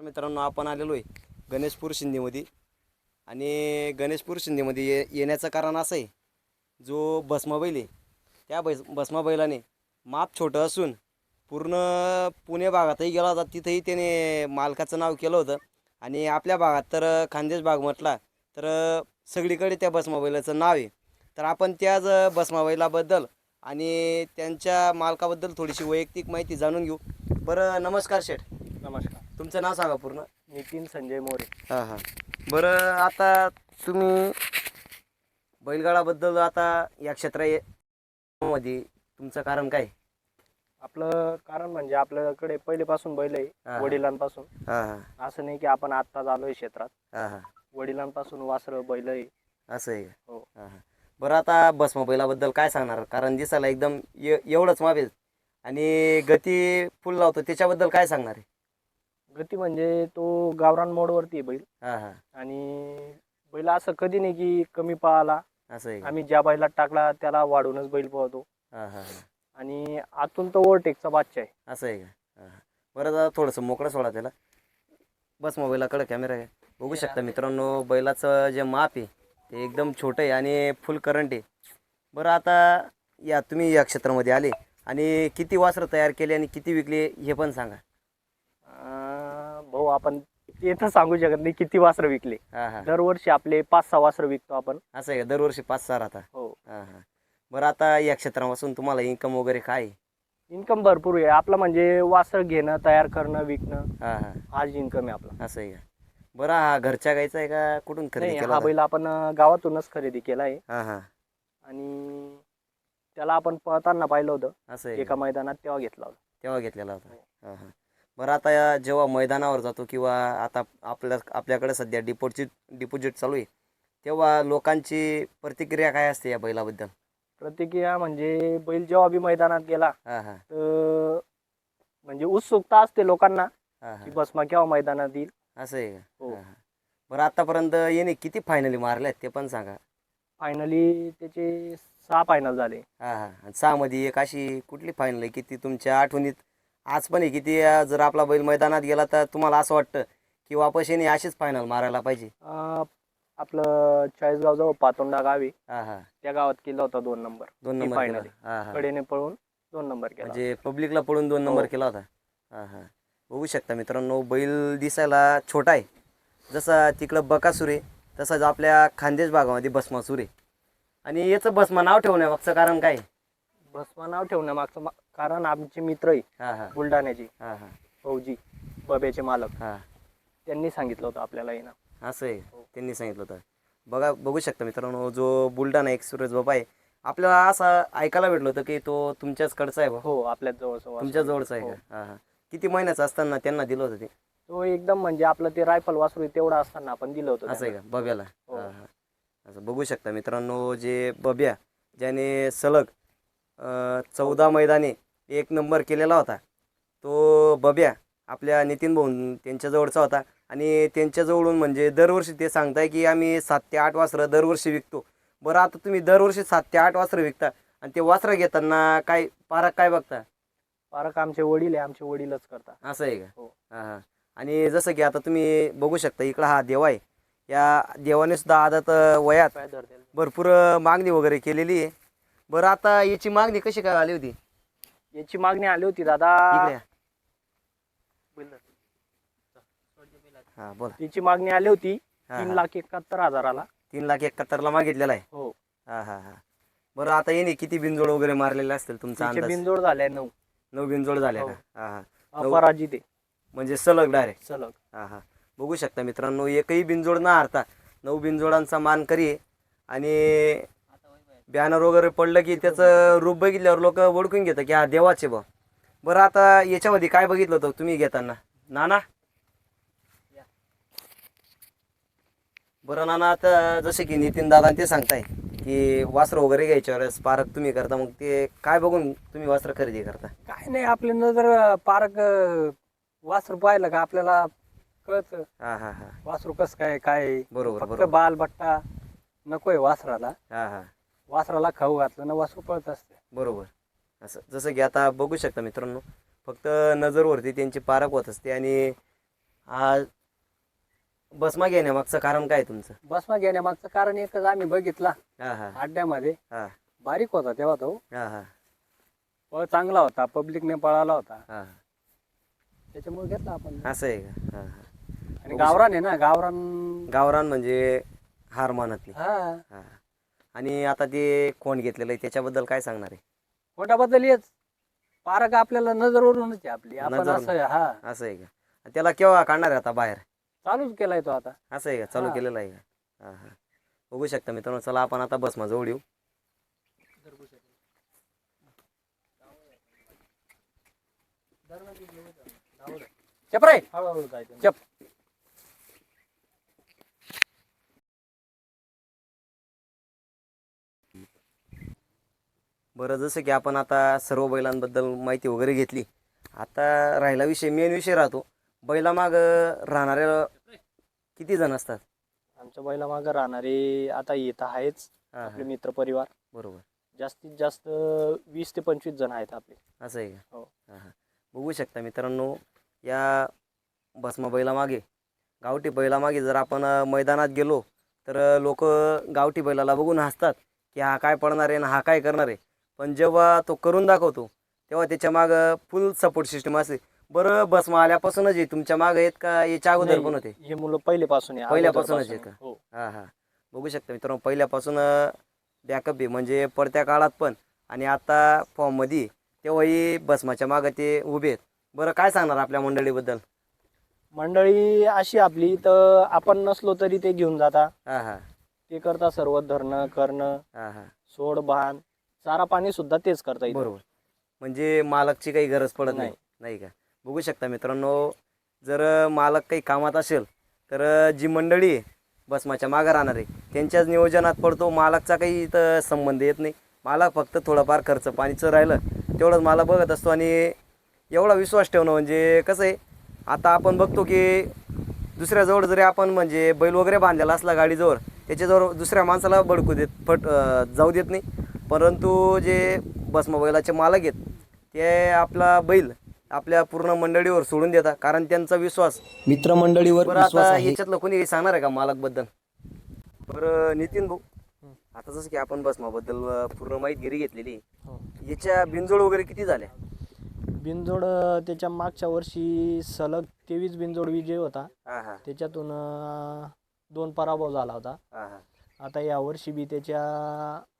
तर मित्रांनो आपण आलेलो आहे गणेशपूर शिंदेमध्ये. आणि गणेशपूर शिंदेमध्ये ये येण्याचं कारण असं आहे जो भस्मा बैल आहे त्या बैस भस्मा बैलाने माप छोटं असून पूर्ण पुणे भागातही गेला होता तिथंही त्याने मालकाचं नाव केलं होतं. आणि आपल्या भागात तर खानदेश भाग म्हटला तर सगळीकडे त्या भस्मा बैलाचं नाव आहे. तर आपण त्याच भस्मा बैलाबद्दल आणि त्यांच्या मालकाबद्दल थोडीशी वैयक्तिक माहिती जाणून घेऊ. बरं नमस्कार शेठ. तुमचं नाव सांगा पूर्ण. नितीन संजय मोरे. हां हां. बरं आता तुम्ही बैलगाडाबद्दल आता या क्षेत्रामध्ये तुमचं कारण काय? आपलं कारण म्हणजे आपल्याकडे पहिलेपासून बैल हा, आहे हा. वडिलांपासून. हां हां. असं नाही की आपण आत्ताच आलोय क्षेत्रात. हां हां. वडिलांपासून वासरं बैल आहे. असं आहे का? हो. हां हां. बरं आता भस्म बैलाबद्दल काय सांगणार? कारण दिसायला एकदम ए एवढंच मावेल आणि गती फुल लावतो त्याच्याबद्दल काय सांगणार आहे? गती म्हणजे तो गावरान मोडवरती आहे बैल. हां हां. आणि बैल असं कधी नाही की कमी पळाला असं आहे का? आम्ही ज्या बैलात टाकला त्याला वाढूनच बैल पळतो. हां हां हां. आणि आतून तो ओव्हरटेकचा बादशा आहे. असं आहे का? हां हां. बरं आता थोडंसं मोकळं सोडा त्याला. बस मोबाईलाकडं कॅमेरा आहे बघू शकता मित्रांनो बैलाचं जे माप आहे ते एकदम छोटं आहे आणि फुल करंट आहे. बरं आता या तुम्ही या क्षेत्रामध्ये आले आणि किती वासरं तयार केले आणि किती विकले हे पण सांगा. भाऊ आपण तर सांगू शकत नाही किती वासरं विकले. हां हां. दरवर्षी आपले पाच सहा वासरं विकतो आपण. असं आहे का? दरवर्षी पाच सहा राहता? हो. हां हां. बरं आता या क्षेत्रापासून तुम्हाला इन्कम वगैरे काय? आहे? इन्कम भरपूर आहे. आपलं म्हणजे वासर घेणं तयार करणं विकणं हां हां. हाच इन्कम आहे आपला. असं आहे का? बरं हा घरच्या गायचा आहे का? कुठून खरेदी नाही केला हा होता? बैल आपण अं, गावातूनच खरेदी केला आहे. हां हां. आणि त्याला आपण पळताना पाहिलं होतं. असं आहे एका? मैदानात तेव्हा घेतला होता. तेव्हा घेतलेला होता. हां हां. बरं आता या जेव्हा मैदानावर जातो किंवा आता आपल्या आपल्याकडे सध्या डिपॉझिट डिपॉझिट चालू आहे तेव्हा लोकांची प्रतिक्रिया काय असते या बैलाबद्दल? प्रतिक्रिया म्हणजे बैल जेव्हा बी मैदानात गेला हां हां. तर म्हणजे उत्सुकता असते लोकांना हां की हां बसमा केव्हा मैदानात येईल. असं आहे का? हो. हां हां. बरं आतापर्यंत येणे किती फायनली मारल्यात ते पण सांगा. फायनली त्याचे सहा फायनल झाले. हां हां. आणि सहामध्ये एक अशी कुठली फायनल आहे की ती तुमच्या आठवणीत आज पण आहे की ती अं, जर आपला बैल मैदानात गेला तर तुम्हाला असं वाटतं की वापस येणे अशीच फायनल मारायला पाहिजे? अं, आपलं चाळीसगावजवळ पातोंडा गावी हां हां. त्या गावात केला होता दोन नंबर दोन ती नंबर केला. हां हां. कडेने पळून दोन नंबर केला. म्हणजे पब्लिकला पळून दोन नंबर हो. केला होता. हां हां. बघू शकता मित्रांनो बैल दिसायला छोटा आहे. जसा तिकडं बकासूर आहे तसाच आपल्या खानदेश भागामध्ये भस्मासूर आहे. आणि याचं भस्मा नाव ठेवण्यामागचं कारण काय आहे? भस्मा नाव ठेवण्यामागचं मा- कारण आमचे मित्र आहे हां हां. बुलढाण्याचे. हां हां. फौजी बब्याचे मालक. हां. त्यांनी सांगितलं होतं आपल्याला हे नाव असं आहे? हो. त्यांनी सांगितलं होतं. बघा बघू शकता मित्रांनो जो बुलढाणा एक सुरेश बाबा आहे आपल्याला असं ऐकायला भेटलं होतं की तो तुमच्याचकडचा आहे बा? हो आपल्या जवळचं वासरू. तुमच्या जवळचा आहे हो. का? हां हां. किती महिन्याचं असताना त्यांना दिलं होतं ते? तो एकदम म्हणजे आपलं ते रायफल वासरू आहे तेवढं असताना आपण दिलं होतं असं आहे. का? बब्याला. हो. हां हां. असं बघू शकता मित्रांनो जे बब्या ज्याने सलग चौदा मैदाने एक नंबर केलेला होता. तो बब्या आपल्या नितीन भाऊ त्यांच्याजवळचा होता. आणि त्यांच्याजवळून म्हणजे दरवर्षी ते सांगताय की आम्ही सात ते आठ वासरं दरवर्षी विकतो. बरं आता तुम्ही दरवर्षी सात ते आठ वासरं विकता आणि ते वासरं घेताना काय पारक काय बघता? फारक आमचे वडील आहे आमचे वडीलच करतात. असं आहे का? हो. हां हां. आणि जसं की आता तुम्ही बघू शकता इकडं हा देव आहे. या देवाने सुद्धा आदत वयात भरपूर मागणी वगैरे केलेली आहे. बरं आता याची मागणी कशी काय आली होती? याची मागणी आली होती दादा. इकडे या. हा बोला. तिची मागणी आली होती हा, तीन हा. लाख एकाहत्तर हजाराला. तीन लाख एकाहत्तरला मागितलेला आहे? हो. हा हा हा. बरं आता येणे किती बिनजोड वगैरे मारलेले असतील तुमचा तिचे अंदाज? बिनजोड झाले नऊ. नऊ बिनजोड झाल्या हो. हा हा. नऊ. अपराजित आहे. म्हणजे सलग डायरेक्ट सलग. हा हा. बघू शकता मित्रांनो एकही बिनजोड न हारता नऊ बिनजोडांचा मानकरी आहे. आणि बॅनर वगैरे पडलं की त्याचं रूप बघितल्यावर लोक ओळखून घेतात की हा देवाचे बा बरं आता याच्यामध्ये काय बघितलं होतं तुम्ही घेताना? नाना? बरं नाना आता जसे की नितीन दादा ते सांगताय की वस्त्र वगैरे घ्यायच्या वेळेस पारख तुम्ही करता मग ते काय बघून तुम्ही वस्त्र खरेदी करता? काय नाही आपली नजर पार्क वासरू पाहिलं का आपल्याला कळत. हा हा हा. वासरू कसं काय काय? आहे. बरोबर फक्त बरोबर. बाल बट्टा नकोय वासराला हा हा. वासराला खाऊ घातलं ना वासरू पळत असते. बरोबर. असं जसं की आता बघू शकता मित्रांनो फक्त नजरवरती त्यांची पारख होत असते आणि आज बसमा घेण्यामागचं कारण काय तुमचं? बसमा घेण्यामागचं कारण एकच आम्ही बघितला हा हा. अड्ड्यामध्ये. हा. बारीक होता तेव्हा तो. हा हा. पळ चांगला होता पब्लिकने पळाला होता. हा. त्याच्यामुळे घेतला आपण. असं आहे का? हा हा. आणि गावरान आहे ना गावरान गावरान म्हणजे हार मानत नाही. हा. हा. आणि आता ते कोण घेतलेलं आहे त्याच्याबद्दल काय सांगणार आहे? पोटाबद्दल येच पारक आपल्याला नजरवरूनच आहे आपली. आपण नजरवरून. असं हा. असं आहे का? त्याला केव्हा काढणार आहे आता बाहेर? चालूच केलाय तो आता. असं आहे का? चालू हा. केलेलं आहे का? हा हा. बघू शकता मित्रांनो चला आपण आता बसमा जवळ येऊ. चप रे. चप. बरं जसं की आपण आता सर्व बैलांबद्दल माहिती वगैरे घेतली. आता राहिला विषय मेन विषय राहतो. बैलामाग राहणारे किती जण असतात? आमच्या बैला मागं राहणारे आता येत आहेच हा, आपले हा, मित्र परिवार बरोबर. जास्तीत जास्त वीस ते पंचवीस जण आहेत आपले. असं आहे का? हो. हा, हा. बघू शकता मित्रांनो या भस्मा बैलामागे गावठी बैलामागे जर आपण अ, मैदानात गेलो तर लोक गावठी बैलाला बघून हसतात की हा काय पडणार आहे ना हा काय करणार आहे. पण जेव्हा तो करून दाखवतो तेव्हा त्याच्या मागं फुल सपोर्ट सिस्टम असते बरं बसमा आल्यापासूनच आहे तुमच्या मागे आहेत का? याच्या अगोदर पण होते? हे मुलं पहिलेपासून आहे, पहिल्यापासूनच आहे अगोदरपासून. हो. हा हा. बघू शकता मित्रांनो पहिल्यापासून बॅकअप आहे. म्हणजे पडत्या काळात पण. आणि आता फॉर्ममध्ये तेव्हाही बसमाच्या मागं ते उभे आहेत. बरं काय सांगणार आपल्या मंडळीबद्दल? मंडळी अशी आपली तर आपण नसलो तरी ते घेऊन जाता. हा हा. ते करता सर्व धरणं करणं हा हा. सोड बांध चारा पाणी सुद्धा तेच करता येईल बरोबर. म्हणजे मालकची काही गरज पडत नाही. नाही. का? बघू शकता मित्रांनो जर मालक काही कामात असेल तर जी मंडळी आहे बसमाच्या मागं राहणार आहे त्यांच्याच नियोजनात पडतो मालकचा काही इथं संबंध येत नाही. मालक फक्त थोडंफार खर्च पाणीचं राहिलं तेवढंच मला बघत असतो आणि एवढा विश्वास ठेवणं म्हणजे कसं आहे आता आपण बघतो की दुसऱ्याजवळ जरी आपण म्हणजे बैल वगैरे बांधलेला असला गाडीजवळ त्याच्याजवळ दुसऱ्या माणसाला बडकू देत फट जाऊ देत नाही. परंतु जे बसमा बैलाचे मालक आहेत ते आपला बैल आपल्या पूर्ण मंडळीवर सोडून देतात. कारण त्यांचा विश्वास मित्रमंडळीवर बरं विश्वास आता आहे. याच्यातलं कोणी सांगणार आहे का मालकबद्दल बरं नितीन भाऊ आता जसं की आपण बसमाबद्दल अं, पूर्ण माहिती घरी घेतलेली. हो. याच्या बिनजोड वगैरे किती झाल्या? बिनजोड त्याच्या मागच्या वर्षी सलग तेवीस बिनजोड विजय होता. त्याच्यातून दोन पराभव झाला होता. आता या वर्षी बी त्याच्या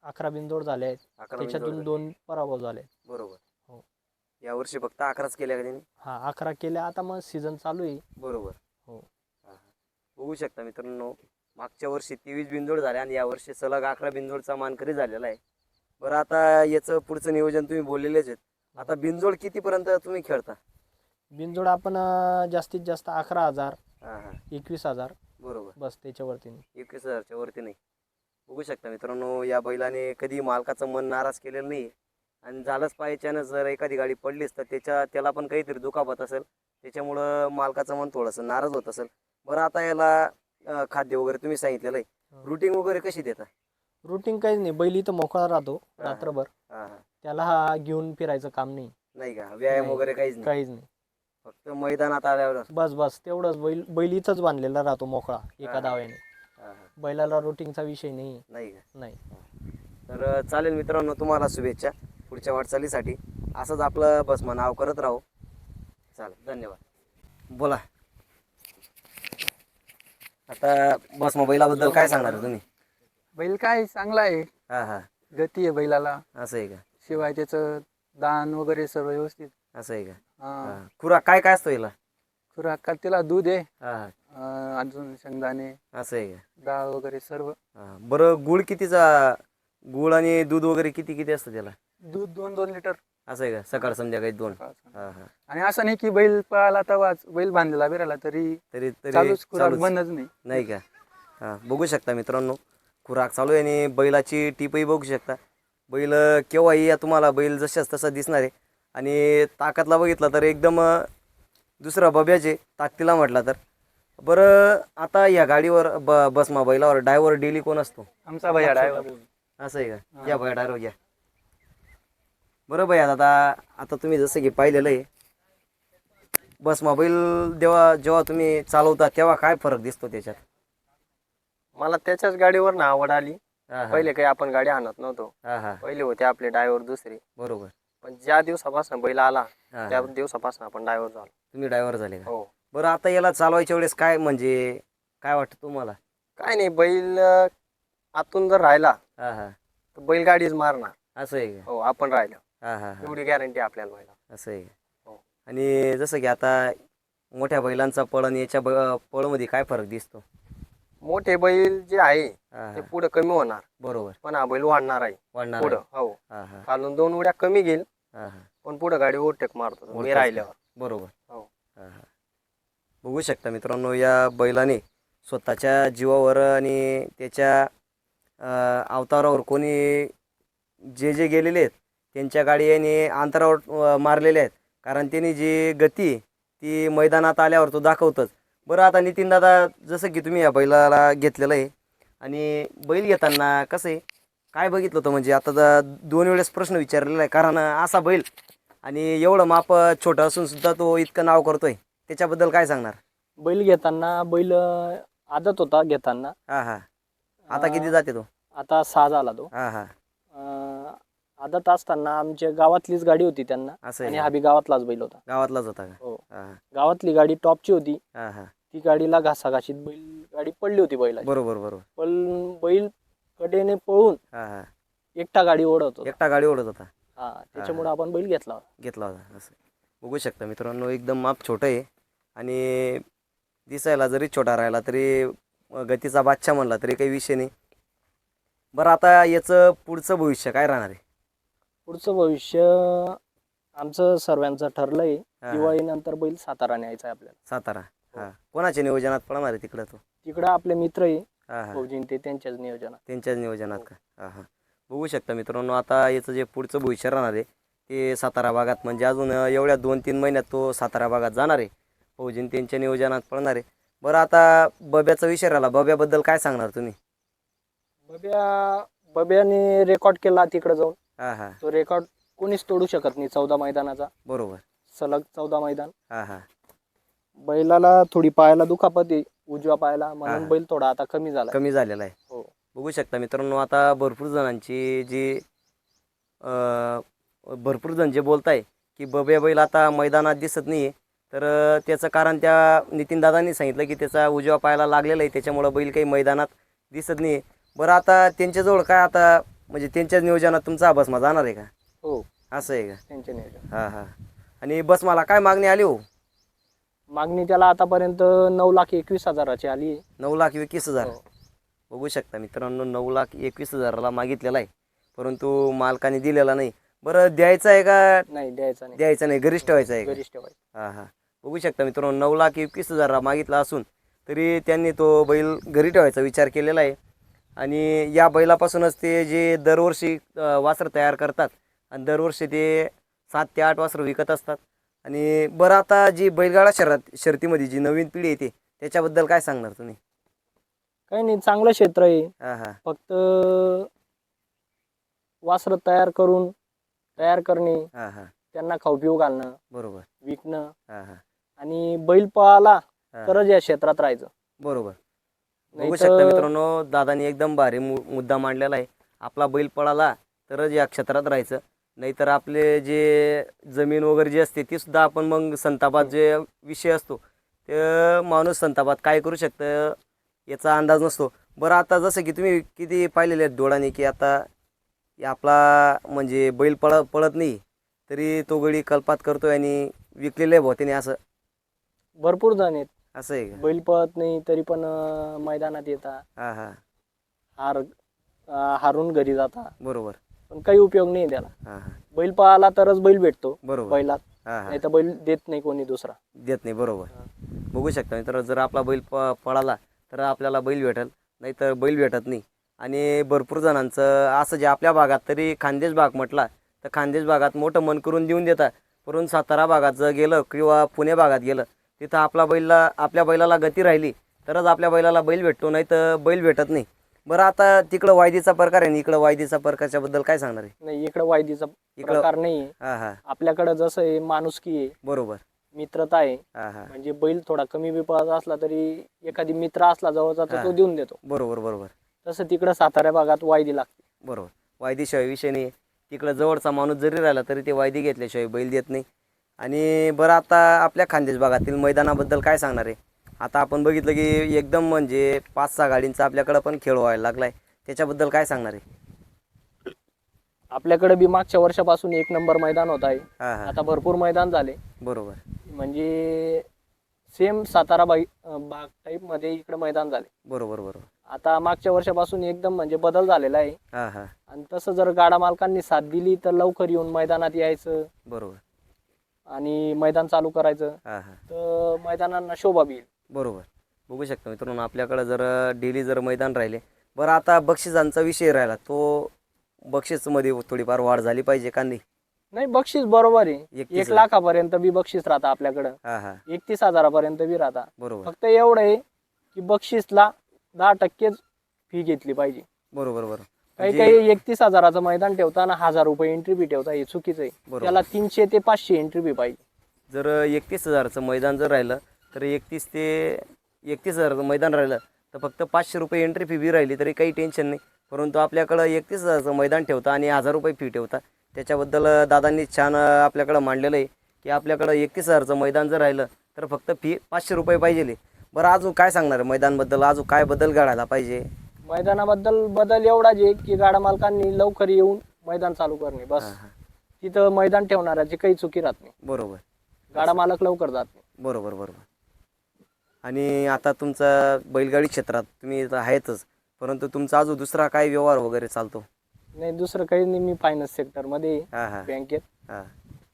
अकरा बिनजोड झाले आहेत. अकरा त्याच्यातून बिनजोड दोन पराभव झाले बरोबर. हो. या वर्षी फक्त अकराच केल्या का त्यांनी? हा अकरा केल्या. आता मग सीझन चालू आहे. बरोबर. हो. हा, हा. बघू शकता मित्रांनो मागच्या वर्षी तेवीस बिंदोड झाले आणि या वर्षी सलग अकरा बिंदोडचा मानकरी झालेला आहे. बरं आता याचं पुढचं नियोजन तुम्ही बोललेलेच आहेत. आता बिनजोड कितीपर्यंत तुम्ही खेळता? बिनजोड आपण अं, जास्तीत जास्त अकरा हजार हा हा. एकवीस हजार. बरोबर. बस त्याच्यावरती. नाही. एकवीस हजारच्या वरती नाही. बघू शकता मित्रांनो या बैलाने कधी मालकाचं मन नाराज केलेलं नाही आणि झालंच पाहिजेच्यानं जर एखादी गाडी पडलीच तर त्याच्या त्याला पण काहीतरी दुखापत असेल. त्याच्यामुळं मालकाचं मन थोडंसं नाराज होत असेल. बरं आता याला खाद्य वगैरे तुम्ही सांगितलेलं आहे हो. रुटीन वगैरे कशी देता? रुटीन काहीच नाही. बैल इथं मोकळा राहतो. रात्रभर. त्याला हा घेऊन फिरायचं काम नाही. नाही का? व्यायाम. वगैरे काहीच नाही. काहीच नाही. फक्त मैदानात आल्यावर बस बस. तेवढंच बैल बैल इथंच बांधलेला राहतो मोकळा. एका दाव्याने. बैलाला रुटीनचा विषय नाही. नाही का? नाही. तर अं, चालेल मित्रांनो तुम्हाला शुभेच्छा पुढच्या वाटचालीसाठी. असंच आपलं बसमा नाव करत राहू. चालेल धन्यवाद. बोला. आता बसमा बैलाबद्दल काय सांगणार आहे तुम्ही? बैल काय चांगला आहे. हा हा. गती आहे बैलाला. असं आहे का? शिवाय त्याचं दान वगैरे सर्व व्यवस्थित. असं आहे का? हा. हा. खुराक काय काय असतो याला? खुराक का त्याला दूध आहे. हा हा. अं, अजून शेंगदाणे असं आहे का? डाळ वगैरे सर्व. हा. बरं गुळ कितीचा गुळ आणि दूध वगैरे किती किती असतं त्याला? दूध दोन दोन लिटर. असं आहे का? सकाळ संध्याकाळी दोन. सकाळचं. हा हा. आणि असं नाही की बैल पळाला तवाच बैल बांधलेला बिराला तरी तरी तरी चालूच खुराक चालूच. बंदच नाही. नाही का? हां बघू शकता मित्रांनो खुराक चालू आहे आणि बैलाची टीपही बघू शकता. बैल केव्हाही या तुम्हाला बैल जशाच तसा दिसणार आहे. आणि ताकदला बघितला तर एकदम अं, दुसरा बब्याचे ताकदीला म्हटला तर. बरं आता या गाडीवर ब बसमा बैलावर ड्रायव्हर डेली कोण असतो? आमचा भैया ड्रायव्हर असं आहे का? या भया ड्रायव्हर घ्या. बरं भैया आता आता तुम्ही जसं की पाहिलेलं आहे बसमा बैल जेव्हा जेव्हा तुम्ही चालवता तेव्हा काय फरक दिसतो त्याच्यात? मला त्याच्याच गाडीवर ना आवड आली. हा, हा. पहिले काही आपण गाडी आणत नव्हतो. हा हा. पहिले होते आपले ड्रायव्हर दुसरे. बरोबर. पण ज्या दिवसापासून बैल आला हा, त्या हा. दिवसापासून आपण ड्रायव्हर झालो. तुम्ही ड्रायव्हर झाले का? हो. बरं आता याला चालवायच्या वेळेस काय म्हणजे काय वाटतं तुम्हाला? काय नाही बैल अं, आतून जर राहिला हा हा. तर बैल गाडीच मारणार. असं आहे का? हो आपण राहिलो. हा हा हा. एवढी गॅरंटी आपल्याला बैला असं आहे का? हो. आणि जसं की आता मोठ्या बैलांचा पळ आणि याच्या ब- पळमध्ये काय फरक दिसतो? मोठे बैल जे आहे हा ते हा पुढे कमी होणार. बरोबर. पण हा बैल वाढणार आहे. वाढणार पुढं आहे. हो. हा हा. खालून दोन उड्या कमी घेईल हा हा. पण पुढे गाडी ओव्हरटेक मारतो. मी राहिल्यावर. बरोबर. हो. हा, हा. बघू शकता मित्रांनो या बैलाने स्वतःच्या जीवावर आणि त्याच्या अवतारावर कोणी जे जे गेलेले आहेत त्यांच्या गाडी याने अंतरावर मारलेले आहेत. कारण त्यांनी जी गती ती मैदानात आल्यावर तो दाखवतोच. बरं आता नितीन दादा जसं की तुम्ही या बैलाला घेतलेलं आहे आणि बैल घेताना कसं आहे काय बघितलं होतं? म्हणजे आता दा- दोन वेळेस प्रश्न विचारलेला आहे कारण असा बैल आणि एवढं माप छोटं असून सुद्धा तो इतकं नाव करतोय. त्याच्याबद्दल काय सांगणार? बैल घेताना बैल आदत होता घेताना. हा हा. आता किती जाते तो? आता सहा झाला तो. हा हा. अं, आदत असताना आमच्या गावातलीच गाडी होती त्यांना. असं आणि हा? बी गावातलाच बैल होता. गावातलाच होता का? हो. हा हा, गावातली गाडी टॉपची होती. हा हा. ती गाडीला घासाघाशीत बैल गाडी पडली होती बैलाची. बरोबर बरोबर. पण बैल कडेने पळून हा हा. एकटा गाडी ओढत होता. एकटा गाडी ओढत होता. हा त्याच्यामुळे आपण बैल घेतला होता. घेतला होता. असं बघू शकता मित्रांनो एकदम माप छोटं आहे. आणि दिसायला जरी छोटा राहिला तरी गतीचा बादशाह म्हणला तरी काही विषय नाही. बरं आता याचं पुढचं भविष्य काय राहणार आहे? पुढचं भविष्य आमचं सर्वांचं ठरलंय. हा, हा. दिवाळीनंतर बैल सातारा न्यायचा आहे आपल्याला. सातारा. हा. कोणाच्या नियोजनात पडणार आहे तिकडं तो? तिकडं आपले मित्र आहे. हा हा. ते त्यांच्याच नियोजनात. त्यांच्याच नियोजनात हो. का? हा हा. बघू शकता मित्रांनो आता याचं जे पुढचं भविष्य राहणार आहे ते सातारा भागात. म्हणजे अजून एवढ्या दोन तीन महिन्यात तो सातारा भागात जाणार आहे. फौजीन त्यांच्या नियोजनात पडणार आहे. बरं आता बब्याचा विषय राहिला. बब्याबद्दल काय सांगणार तुम्ही? बब्या बब्याने रेकॉर्ड केला तिकडे जाऊन. हा हा. तो रेकॉर्ड कोणीच तोडू शकत नाही चौदा मैदानाचा. बरोबर. सलग चौदा मैदान. हा हा. बैलाला थोडी पायाला दुखापत आहे. उजव्या पायाला. म्हणून हा. बैल थोडा आता कमी झाला. कमी झालेला आहे. हो. बघू शकता मित्रांनो आता भरपूर जणांची जी अं, भरपूर जण जे बोलत आहे की बब्या बैल आता मैदानात दिसत नाही आहे तर त्याचं कारण त्या नितीनदादांनी सांगितलं की त्याचा उजव्या पायाला लागलेला आहे. त्याच्यामुळं बैल काही मैदानात दिसत नाही. बरं आता त्यांच्याजवळ काय आता म्हणजे त्यांच्या नियोजनात तुमचा हा बसमा जाणार आहे का? हो. असं आहे का? त्यांचे नियोजन हां हां. आणि बस मला काय मागणी आली हो? मागणी त्याला आतापर्यंत नऊ लाख एकवीस हजाराची आली आहे. नऊ लाख एकवीस हजार. हो. बघू शकता मित्रांनो नऊ लाख एकवीस हजाराला मागितलेला आहे. परंतु मालकाने दिलेला नाही. बरं द्यायचं आहे का? नाही द्यायचा नाही. द्यायचं नाही घरीच ठेवायचं आहे का? घरीच ठेवायचं. हां हां. बघू शकता मित्रांनो नऊ लाख एकवीस हजाराला मागितला असून तरी त्यांनी तो बैल घरी ठेवायचा विचार केलेला आहे. आणि या बैलापासूनच ते जे दरवर्षी वासरं तयार करतात आणि दरवर्षी ते सात ते आठ वासरं विकत असतात. आणि बरं आता जी बैलगाडा शर्यत शर्यतीमध्ये जी नवीन पिढी येते त्याच्याबद्दल काय सांगणार तुम्ही? काही नाही चांगलं क्षेत्र आहे. फक्त वासरं तयार करून तयार करणे त्यांना खाऊ पिऊ घालणं बरोबर. विकणं आणि बैल पळाला. तरच या क्षेत्रात राहायचं. बरोबर. बघू नाहीतर- शकता मित्रांनो दादानी एकदम भारी मु- मुद्दा मांडलेला आहे. आपला बैल पळाला तरच या क्षेत्रात राहायचं. नाहीतर आपले जे जमीन वगैरे जे असते ती सुद्धा आपण मग संतापात जे विषय असतो ते माणूस संतापात काय करू शकतं याचा अंदाज नसतो. बरं आता जसं की तुम्ही किती पाहिलेले आहेत डोळ्याने की आता हे आपला म्हणजे बैल पळ पळत नाही तरी तो गडी कल्पात करतोय आणि विकलेले आहे त्याने असं. भरपूर जण आहेत. असं आहे का? बैल पळत नाही तरी पण अं, मैदानात हां हां. हार अं, हारून घरी जाता बरोबर. पण काही उपयोग नाही त्याला. हां हां. बैल पळाला तरच बैल भेटतो बरोबर. बैलात. हां हां. नाही तर बैल देत नाही कोणी दुसरा. देत नाही बरोबर. बघू शकता मित्र जर आपला बैल प पळाला तर आपल्याला बैल भेटेल नाही तर बैल भेटत नाही. आणि भरपूर जणांचं असं जे आपल्या भागात तरी खानदेश भाग म्हटला तर खानदेश भागात मोठं मन करून देऊन देतात. परंतु सातारा भागात जर गेलं किंवा पुणे भागात गेलं तिथं आपला बैलला आपल्या बैलाला गती राहिली तरच आपल्या बैलाला बैल भेटतो नाही तर बैल भेटत नाही. बरं आता तिकडं वायदीचा प्रकार आहे आणि इकडं वायदीचा प्रकारच्याबद्दल काय सांगणार आहे? नाही इकडं वायदीचा इकडं प्रकार नाही. हां हां. आपल्याकडं जसं आहे माणुसकी आहे. बरोबर. मित्रता आहे. हा हा. म्हणजे बैल थोडा कमी बी पळाचा असला तरी एखादी मित्र असला जवळचा तर तो. देऊन देतो. बरोबर बरोबर. तसं तिकडं सातारा भागात वायदी लागते. बरोबर. वायदीशिवाय विषय नाही. तिकडं जवळचा माणूस जरी राहिला तरी ते वायदी घेतल्याशिवाय बैल देत नाही. आणि बरं आता आपल्या खानदेश भागातील मैदानाबद्दल काय सांगणार आहे? आता आपण बघितलं की एकदम म्हणजे पाच सहा गाडींचा आपल्याकडं पण खेळ व्हायला लागला आहे त्याच्याबद्दल काय सांगणार आहे? आपल्याकडे बी मागच्या वर्षापासून एक नंबर मैदान होत आहे. हां हां. आता भरपूर मैदान झाले. बरोबर. म्हणजे सेम सातारा बाई बाग टाईपमध्ये इकडे मैदान झाले. बरोबर बरोबर. आता मागच्या वर्षापासून एकदम म्हणजे बदल झालेला आहे. हां हां. आणि तसं जर गाडा मालकांनी साथ दिली तर लवकर येऊन मैदानात यायचं. बरोबर. आणि मैदान चालू करायचं. हां हां. तर मैदानांना शोभा बी येईल बरोबर. बघू शकतो मित्रांनो आपल्याकडं जर डेली जर मैदान राहिले बरं आता बक्षिसांचा विषय राहिला. तो बक्षीसमध्ये थोडीफार वाढ झाली पाहिजे का नाही? नाही बक्षीस बरोबर आहे. एकतीस एक लाखापर्यंत बी बक्षीस राहतं आपल्याकडं. हां हां. एकतीस हजारापर्यंत बी राहता. बरोबर. फक्त एवढं आहे की बक्षीसला दहा टक्केच फी घेतली पाहिजे. बरोबर बरोबर. काही काही एकतीस हजाराचं मैदान ठेवताना हजार रुपये एंट्री फी ठेवता हे चुकीचं आहे. बरोबर. त्याला तीनशे ते पाचशे एंट्री फी पाहिजे. जर एकतीस हजाराचं मैदान जर राहिलं तर एकतीस ते एकतीस हजाराचं मैदान राहिलं तर फक्त पाचशे रुपये एंट्री फी बी राहिली तरी काही टेन्शन नाही. परंतु आपल्याकडं एकतीस हजाराचं मैदान ठेवता आणि हजार रुपये फी ठेवता त्याच्याबद्दल दादांनी छान अं, आपल्याकडं मांडलेलं आहे की आपल्याकडं एकतीस हजाराचं मैदान जर राहिलं तर फक्त फी पाचशे रुपये पाहिजे. बरं अजून काय सांगणार आहे मैदानबद्दल? अजून काय बदल घडायला पाहिजे? मैदानाबद्दल बदल एवढाच आहे की गाडा मालकांनी लवकर येऊन मैदान चालू करणे बस. हां तिथं मैदान ठेवणाऱ्याची काही चुकी राहत नाही. बरोबर. गाडा मालक लवकर जात नाही. बरोबर बरोबर. आणि आता तुमचा बैलगाडी क्षेत्रात तुम्ही इथं आहेतच परंतु तुमचा अजून दुसरा काय व्यवहार वगैरे चालतो? नाही दुसरं काही नाही मी फायनान्स सेक्टरमध्ये आहे, हां हां. बँकेत हां.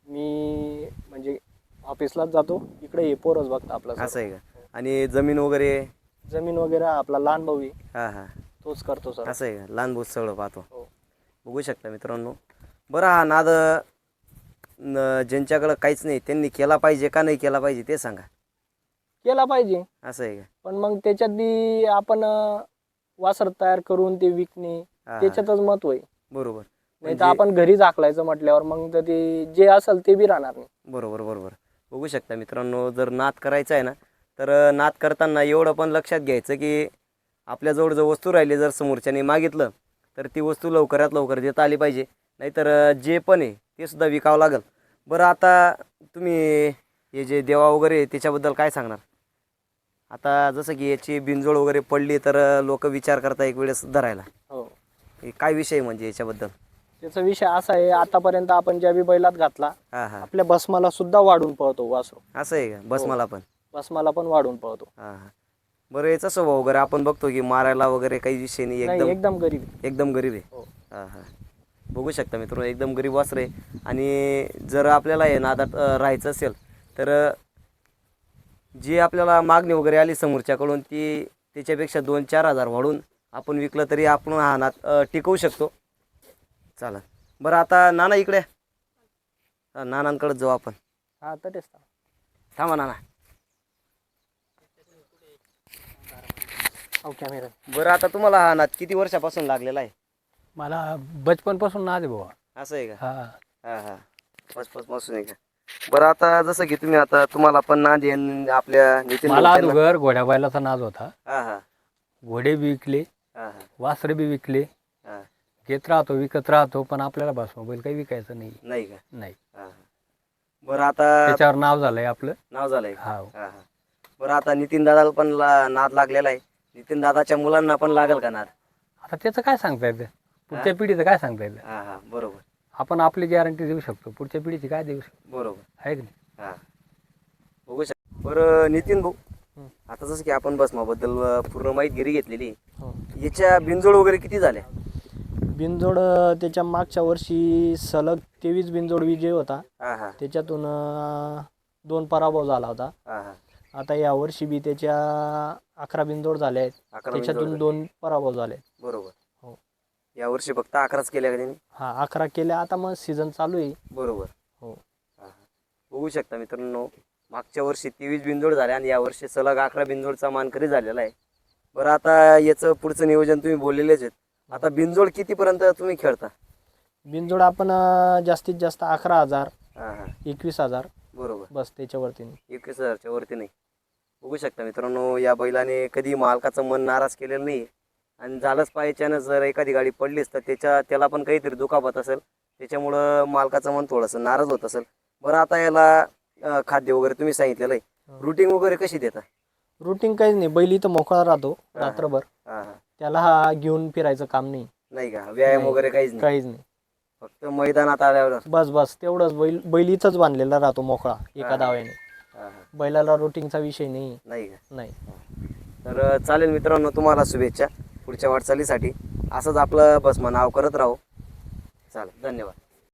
मी म्हणजे ऑफिसलाच जातो. इकडे हे पोरच बघता आपलं असं. आहे का? आणि जमीन वगैरे? जमीन वगैरे आपला लहान भाऊ आहे. हां हां. तोच करतो सर. असं आहे का? लहान भूत सगळं पाहतो. हो. बघू शकता मित्रांनो. बरं हा नाद न- ज्यांच्याकडं काहीच नाही त्यांनी केला पाहिजे का नाही केला पाहिजे ते सांगा. केला पाहिजे. असं आहे का? पण मग त्याच्यात बी आपण अं, वासर तयार करून ते विकणे हां, हां. त्याच्यातच महत्त्व आहे. बरोबर. नाही तर म्हणजे- आपण घरी झाकलायचं म्हटल्यावर मग तर ते जे असेल ते बी राहणार नाही. बरोबर बरोबर. बघू शकता मित्रांनो जर नाद करायचा आहे ना तर नाद करताना एवढं पण लक्षात घ्यायचं की आपल्याजवळ जर वस्तू राहिली जर समोरच्याने मागितलं तर ती वस्तू लवकरात लवकर देता आली पाहिजे. नाहीतर जे पण आहे ते सुद्धा विकावं लागेल. बरं आता तुम्ही हे जे देवा वगैरे आहे, त्याच्याबद्दल काय सांगणार? आता जसं की याची बिनजोड वगैरे पडली तर लोक विचार करता एक वेळेस धरायला. हो. काय विषय म्हणजे याच्याबद्दल? त्याचा विषय असा आहे आतापर्यंत आपण ज्या बी बैलात घातला आपल्या भस्माला सुद्धा वाढून पळतो वासरू असं आहे का? हो. मला पण? भस्माला पण वाढून पळतो. हां हां. बरं याचा स्वभाव वगैरे आपण बघतो की मारायला वगैरे काही विषय नाही नाही एकदम एकदम गरीब आहे. एकदम गरीब आहे. हो. हां हां. बघू शकता मित्रांनो एकदम गरीब वासर आहे. आणि जर आपल्याला हे नादात अं, राहायचं असेल तर अं, जी आपल्याला मागणी वगैरे आली समोरच्याकडून ती त्याच्यापेक्षा दोन चार हजार वाढून आपण विकलं तरी आपण हा नाद अं, टिकवू शकतो. चालेल. बरं आता नाना इकडे. हा, नानांकडे जाऊ आपण. हा तर. थांबा नाना. हो कॅमेरा बरं आता तुम्हाला हा नाद किती वर्षापासून लागलेला आहे? मला बचपनपासून नाद आहे बाबा असं आहे का? हा. हा हा. बसून आहे का? बरं आता जसं की तुम्ही आता तुम्हाला पण नाद आहे आणि आपल्या नितीन मला भाऊ त्यांना- अगोदर घोड्या बैलाचा नाद होता. हा हा. घोडे बी विकले हा हा. वासरे बी विकले. हा. घेत राहतो विकत राहतो पण आपल्याला बस मोबाईल काही विकायचं नाही. नाही का? नाही. हा हा. बरं आता त्याच्यावर नाव झालंय आपलं. नाव झालंय का? हा. हा हा. बरं आता नितीन दादाला पण ला- नाद लागलेला आहे. नितीन दादाच्या मुलांना पण लागेल का नाद? आता त्याचं काय सांगता येतं? पुढच्या पिढीचं काय सांगता येतं? हा हा बरोबर. आपण आपली गॅरंटी देऊ शकतो. पुढच्या पिढीची काय देऊ शकतो? बरोबर. आहे की नाही? हा. बघू शक बरं नितीन भाऊ हं. आता जसं की आपण बसमाबद्दल अं, पूर्ण माहिती घेतलेली. हो. याच्या बिनजोड वगैरे किती झाल्या? बिनजोड अं, त्याच्या मागच्या वर्षी सलग तेवीस बिनजोड विजय होता. हा हा. त्याच्यातून अं, दोन पराभव झाला होता. हा हा. आता या वर्षी बी त्याच्या अकरा बिनजोड झाले आहेत. अकरा त्याच्यातून बिनजोड दोन पराभव झाले. बरोबर. हो. या वर्षी फक्त अकराच केल्या का त्यांनी? हा अकरा केल्या. आता मग सीझन चालू आहे. बरोबर. हो. हा, हा. बघू शकता मित्रांनो मागच्या वर्षी तेवीस बिंजोड झाल्या आणि या वर्षी सलग अकरा बिंजोडचा मानकरी झालेला आहे. बरं आता याचं पुढचं नियोजन तुम्ही बोललेलेच आहेत. आता बिंजोड कितीपर्यंत तुम्ही खेळता? बिनजोड आपण अं, जास्तीत जास्त अकरा हजार हा हा. एकवीस हजार. बरोबर. बस त्याच्यावरती. नाही एकवीस हजारच्या वरती नाही. बघू शकता मित्रांनो या बैलाने कधी मालकाचं मन नाराज केलेलं नाही आणि झालंच पाहिजेनं जर एखादी गाडी पडलीच तर त्याच्या त्याला पण काहीतरी दुखापत असेल. त्याच्यामुळं मालकाचं मन थोडंसं नाराज होत असेल. बरं आता याला खाद्य वगैरे तुम्ही सांगितलेलं आहे. रुटीन वगैरे कशी देता? रुटीन काहीच नाही. बैल इथं मोकळा राहतो. रात्रभर. त्याला हा घेऊन फिरायचं काम नाही. नाही का? व्यायाम. वगैरे काहीच नाही. काहीच नाही. फक्त मैदानात आल्यावर. बस बस. तेवढंच बैल बैल इथंच बांधलेला राहतो मोकळा. एका दाव्याने. बैलाला रुटीनचा विषय नाही. नाही का? नाही. तर चालेल मित्रांनो तुम्हाला शुभेच्छा पुढच्या वाटचालीसाठी. असंच आपलं बसमा नाव करत राहू. चालेल धन्यवाद.